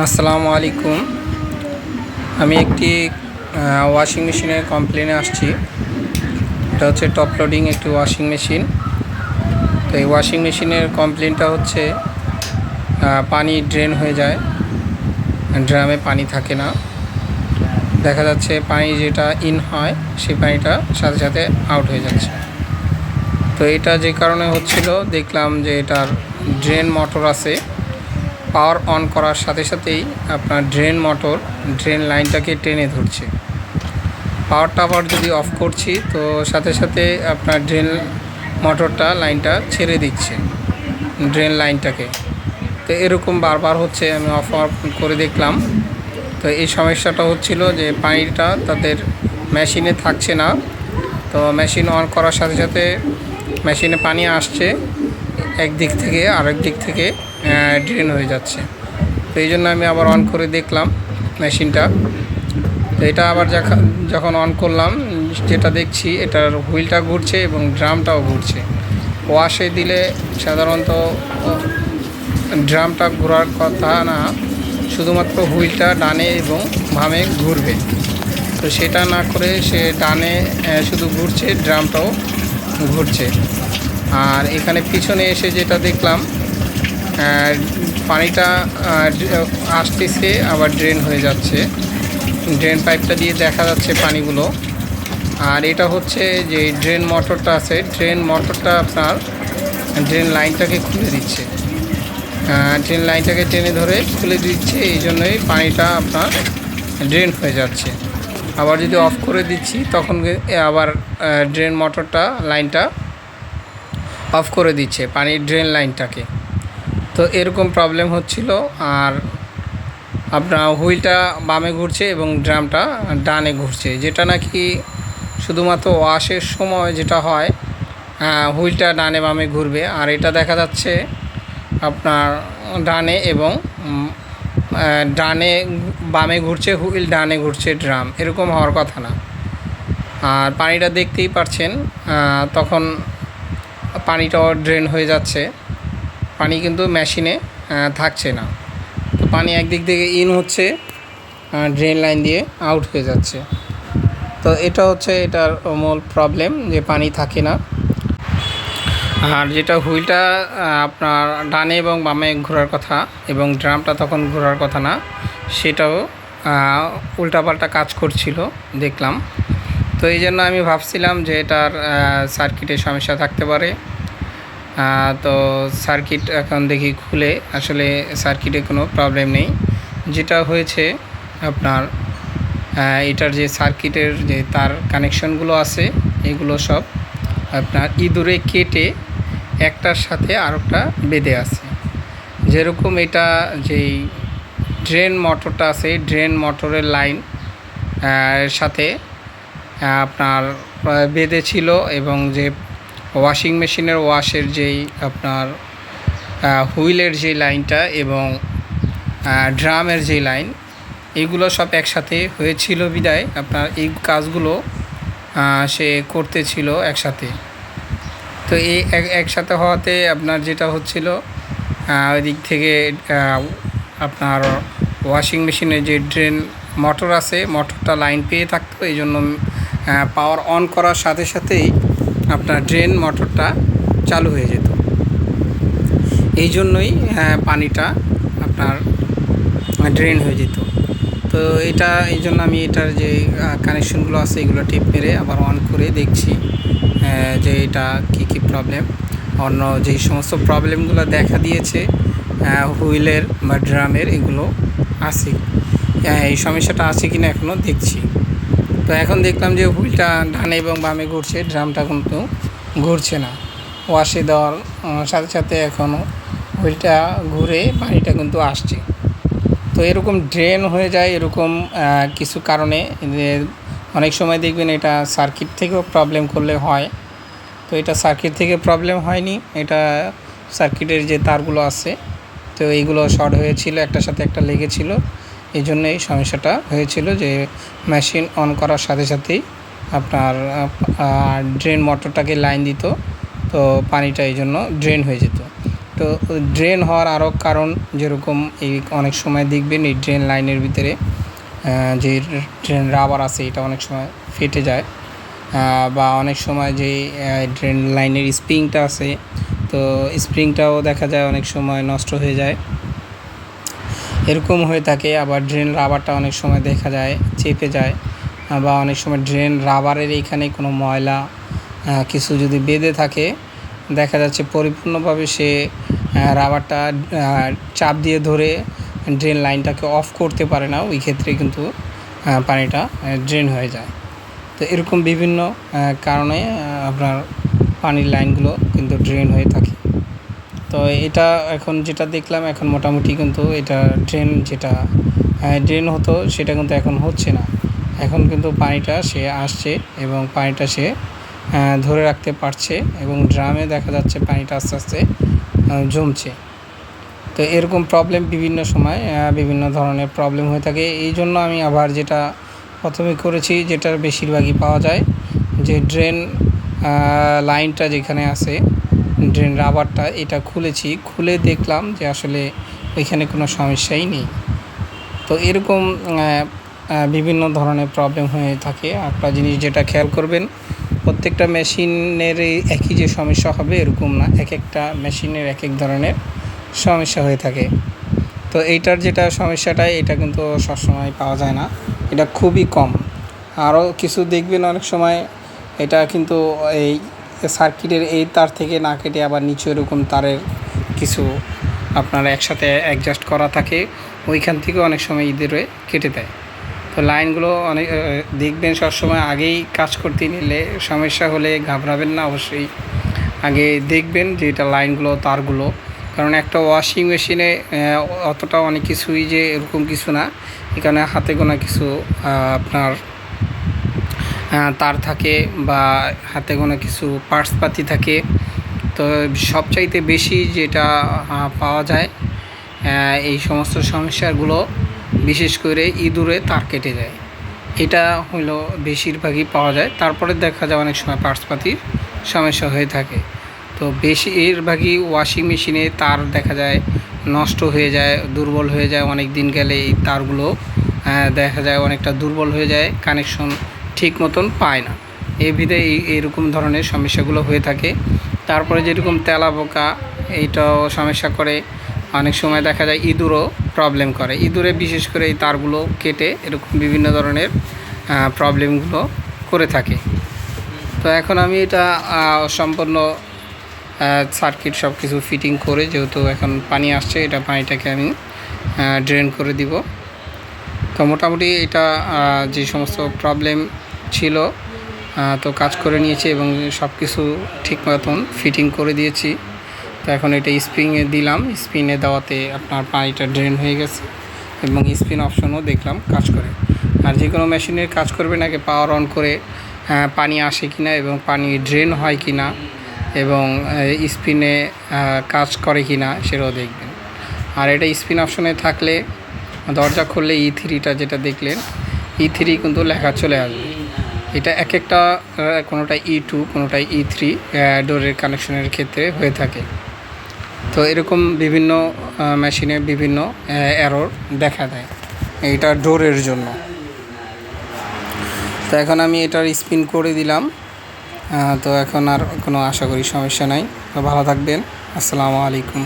আসসালামু আলাইকুম। আমি একটি ওয়াশিং মেশিনের কমপ্লেনে আসছি। এটা হচ্ছে টপ লোডিং একটি ওয়াশিং মেশিন তো এই ওয়াশিং মেশিনের কমপ্লেনটা হচ্ছে পানি ড্রেন হয়ে যায়। ড্রামে পানি থাকে না। দেখা যাচ্ছে পানি যেটা ইন হয়, সেই পানিটা সাথে সাথে আউট হয়ে যাচ্ছে। তো এটা যে কারণে হচ্ছিল, দেখলাম যে এটার ড্রেন মোটর আছে। পাওয়ার অন করার সাথে সাথেই আপনার ড্রেন মোটর, ড্রেন লাইনটাকে টেনে ধরছে। পাওয়ারটা আবার যদি অফ করছি, তো সাথে সাথে আপনার ড্রেন মোটরটা লাইনটা ছেড়ে দিচ্ছে, ড্রেন লাইনটাকে। তো এরকম বারবার হচ্ছে, আমি অফ অফ করে দেখলাম। তো এই সমস্যাটা হচ্ছিল যে পানিটা তাদের মেশিনে থাকছে না। তো মেশিন অন করার সাথে সাথে মেশিনে পানি আসছে একদিক থেকে আরেক দিক থেকে। ড্রেন হয়ে যাচ্ছে। তো এই জন্য আমি আবার অন করে দেখলাম মেশিনটা তো এটা আবার যখন- অন করলাম, যেটা দেখছি, এটার হুইলটা ঘুরছে এবং ড্রামটাও ঘুরছে। ওয়াশে দিলে সাধারণত ড্রামটা ঘোরার কথা না, শুধুমাত্র হুইলটা ডানে এবং বামে ঘুরবে। তো সেটা না করে সে ডানে শুধু ঘুরছে ড্রামটাও ঘুরছে। আর এখানে পিছনে এসে যেটা দেখলাম পানিটা আসতেছে, আবার ড্রেন হয়ে যাচ্ছে। ড্রেন পাইপটা দিয়ে দেখা যাচ্ছে পানিগুলো। আর এটা হচ্ছে যে ড্রেন মোটরটা আছে ড্রেন মোটরটা আপনার ড্রেন লাইনটাকে খুলে দিচ্ছে। ড্রেন লাইনটাকে টেনে ধরে খুলে দিচ্ছে, এই জন্যই পানিটা আপনার ড্রেন হয়ে যাচ্ছে। আবার যদি অফ করে দিচ্ছি, তখন আবার ড্রেন মোটরটা লাইনটা অফ করে দিচ্ছে, পানির ড্রেন লাইনটাকে তো এরকম প্রবলেম হচ্ছিল আর আপনার হুইলটা বামে ঘুরছে এবং ড্রামটা ডানে ঘুরছে, যেটা নাকি শুধুমাত্র ওয়াশের সময় যেটা হয় হুইলটা ডানে বামে ঘুরবে। আর এটা দেখা যাচ্ছে আপনার ডানে এবং ডানে বামে ঘুরছে, হুইল ডানে ঘুরছে ড্রাম। এরকম হওয়ার কথা না। আর পানিটা দেখতেই পারছেন তখন পানিটাও ড্রেন হয়ে যাচ্ছে। পানি কিন্তু মেশিনে থাকছে না। তো পানি একদিক থেকে ইন হচ্ছে ড্রেন লাইন দিয়ে আউট হয়ে যাচ্ছে। তো এটা হচ্ছে এটার মূল প্রবলেম যে পানি থাকে না। আর যেটা হুইলটা আপনার ডানে এবং বামে ঘোরার কথা এবং ড্রামটা তখন ঘোরার কথা না, সেটাও উল্টাপাল্টা কাজ করছিল, দেখলাম। তো এই জন্য আমি ভাবছিলাম যে এটার সার্কিটের সমস্যা থাকতে পারে। তো সার্কিট এখন দেখি খুলে। আসলে সার্কিটে কোনো প্রবলেম নেই। যেটা হয়েছে আপনার এটার যে সার্কিটের যে তার কানেকশনগুলো আছে, এগুলো সব আপনার ইঁদুরে কেটে একটার সাথে আরেকটা বেঁধে আছে। যেরকম এটা যেই ড্রেন মোটরটা আছে, ড্রেন মোটরের লাইন সাথে আপনার বেঁধে ছিল এবং যে ওয়াশিং মেশিনের ওয়াশের যেই আপনার হুইলের যে লাইনটা এবং ড্রামের যে লাইন, এগুলো সব একসাথে হয়েছিল বিদায়। আপনার এই কাজগুলো সে করতেছিল একসাথে। তো এই এক- একসাথে হওয়াতে আপনার যেটা হচ্ছিল ওই দিক থেকে আপনার ওয়াশিং মেশিনের যে ড্রেন মোটর আছে, মোটরটা লাইন পেয়ে থাকতো। এই জন্য পাওয়ার অন করার সাথে সাথেই আপনার ড্রেন মোটরটা চালু হয়ে যেত। এই জন্যই পানিটা আপনার ড্রেন হয়ে যেত। তো এটা এই জন্য আমি এটার যে কানেকশনগুলো আছে এগুলো টিপ মেরে আবার অন করে দেখছি আহ, যে এটা কি কি প্রবলেম অন্য যেই সমস্ত প্রবলেমগুলো দেখা দিয়েছে হুইলের বা ড্রামের এগুলো আছে। এই সমস্যাটা আছে কিনা এখনও দেখছি। তো এখন দেখলাম যে হুইলটা ডানে এবং বামে ঘুরছে, ড্রামটা কিন্তু ঘুরছে না। ওয়াশে দেওয়ার সাথে সাথে এখনও হুইলটা ঘুরে পানিটা কিন্তু আসছে। তো এরকম ড্রেন হয়ে যায়, এরকম কিছু কারণে অনেক সময় দেখবেন এটা সার্কিট থেকেও প্রবলেম করলে হয়। তো এটা সার্কিট থেকে প্রবলেম হয়নি, এটা সার্কিটের যে তারগুলো আছে, তো এইগুলো শর্ট হয়েছিল, একটার সাথে একটা লেগেছিল। এই জন্য এই সমস্যাটা হয়েছিল যে মেশিন অন করার সাথে সাথেই আপনার ড্রেন মোটরটাকে লাইন দিত, তো পানিটা এই জন্য ড্রেন হয়ে যেত। তো ড্রেন হওয়ার আরও কারণ যেরকম এই অনেক সময় দেখবেন এই ড্রেন লাইনের ভিতরে যে ড্রেন রাবার আছে এটা অনেক সময় ফেটে যায় বা অনেক সময় যে ড্রেন লাইনের স্প্রিংটা আছে, তো স্প্রিংটাও দেখা যায় অনেক সময় নষ্ট হয়ে যায়। এরকম হয়ে থাকে, আবার ড্রেন রাবারটা অনেক সময় দেখা যায়, চেপে যায় বা অনেক সময় ড্রেন রাবারের এইখানে কোনো ময়লা কিছু যদি বেঁধে থাকে, দেখা যাচ্ছে পরিপূর্ণভাবে সে রাবারটা চাপ দিয়ে ধরে ড্রেন লাইনটাকে অফ করতে পারে না, ওই ক্ষেত্রে কিন্তু পানিটা ড্রেন হয়ে যায়। তো এরকম বিভিন্ন কারণে আপনার পানির লাইনগুলো কিন্তু ড্রেন হয়ে থাকে। তো এটা এখন যেটা দেখলাম, এখন মোটামুটি কিন্তু এটা ড্রেন যেটা ড্রেন হতো, সেটা কিন্তু এখন হচ্ছে না। এখন কিন্তু পানিটা সে আসছে এবং পানিটা সে ধরে রাখতে পারছে এবং ড্রামে দেখা যাচ্ছে পানিটা আস্তে আস্তে জমছে। তো এরকম প্রবলেম বিভিন্ন সময় বিভিন্ন ধরনের প্রবলেম হয়ে থাকে। এই জন্য আমি আবার যেটা প্রথমে করেছি, যেটার বেশিরভাগই পাওয়া যায়, যে ড্রেন লাইনটা যেখানে আছে ড্রেন রাবারটা এটা খুলেছি, খুলে দেখলাম যে আসলে ওইখানে কোনো সমস্যাই নেই। তো এরকম বিভিন্ন ধরনের প্রবলেম হয়ে থাকে। আপনার জিনিস যেটা খেয়াল করবেন, প্রত্যেকটা মেশিনের একই যে সমস্যা হবে এরকম না, এক একটা মেশিনের এক এক ধরনের সমস্যা হয়ে থাকে। তো এইটার যেটা সমস্যাটা এটা কিন্তু সবসময় পাওয়া যায় না। এটা খুবই কম। আরও কিছু দেখবেন অনেক সময়, এটা কিন্তু এই সার্কিটের এই তার থেকে না কেটে আবার নিচু এরকম তারের কিছু আপনার একসাথে অ্যাডজাস্ট করা থাকে, ওইখান থেকে অনেক সময় ঈদের কেটে দেয়। তো লাইনগুলো অনেক দেখবেন সবসময় আগেই কাজ করতে নিলে সমস্যা হলে ঘাবড়াবেন না অবশ্যই। আগে দেখবেন যে এটা লাইনগুলো তারগুলো, কারণ একটা ওয়াশিং মেশিনে অতটা অনেক কিছুই যে এরকম কিছু না, এখানে হাতে গোনা কিছু আপনার তার থাকে বা হাতে কোনো কিছু পার্টসপাতি থাকে। তো সবচাইতে বেশি যেটা পাওয়া যায় এই সমস্ত সমস্যাগুলো বিশেষ করে ইঁদুরে তার কেটে যায়। এটা হলো বেশিরভাগই পাওয়া যায়। তারপরে দেখা যায় অনেক সময় পার্টসপাতির সমস্যা হয়ে থাকে। তো বেশি বেশিরভাগই ওয়াশিং মেশিনে তার দেখা যায় নষ্ট হয়ে যায়, দুর্বল হয়ে যায়। অনেক দিন গেলে এই তারগুলো দেখা যায় অনেকটা দুর্বল হয়ে যায়। কানেকশন ঠিক মতন পায় না। এই ভিতরে এই, এরকম ধরনের সমস্যাগুলো হয়ে থাকে। তারপরে যেরকম তেলা পোকা এইটাও সমস্যা করে। অনেক সময় দেখা যায় ইঁদুরও প্রবলেম করে। ইঁদুরে বিশেষ করে এই তারগুলো কেটে এরকম বিভিন্ন ধরনের প্রবলেমগুলো করে থাকে। তো এখন আমি এটা সম্পূর্ণ সার্কিট সব কিছু ফিটিং করে যেহেতু এখন পানি আসছে, এটা পানিটাকে আমি ড্রেন করে দিব। তো মোটামুটি এটা যে সমস্ত প্রবলেম ছিল। তো কাজ করে নিয়েছি এবং সব কিছু ঠিক মতন ফিটিং করে দিয়েছি। তো এখন এটা স্প্রিংয়ে দিলাম। স্পিনে দেওয়াতে আপনার পানিটা ড্রেন হয়ে গেছে এবং স্পিন অপশনও দেখলাম কাজ করে। আর যে কোনো মেশিনের কাজ করবেন আগে পাওয়ার অন করে পানি আসে কি না এবং পানি ড্রেন হয় কি না এবং স্পিনে কাজ করে কি না সেটাও দেখবেন। আর এটা স্পিন অপশনে থাকলে, দরজা খুললে ই থ্রিটা যেটা দেখলেন ই থ্রি কিন্তু লেখা চলে আসবে। এটা এক একটা কোনোটা ই টু কোনোটা ই থ্রি ডোরের কানেকশনের ক্ষেত্রে হয়ে থাকে। তো এরকম বিভিন্ন মেশিনে বিভিন্ন এরর দেখা দেয় এটা ডোরের জন্য। তো এখন আমি এটার স্পিন করে দিলাম। তো এখন আর কোনো আশা করি সমস্যা নাই। তো ভালো থাকবেন। আসসালামু আলাইকুম।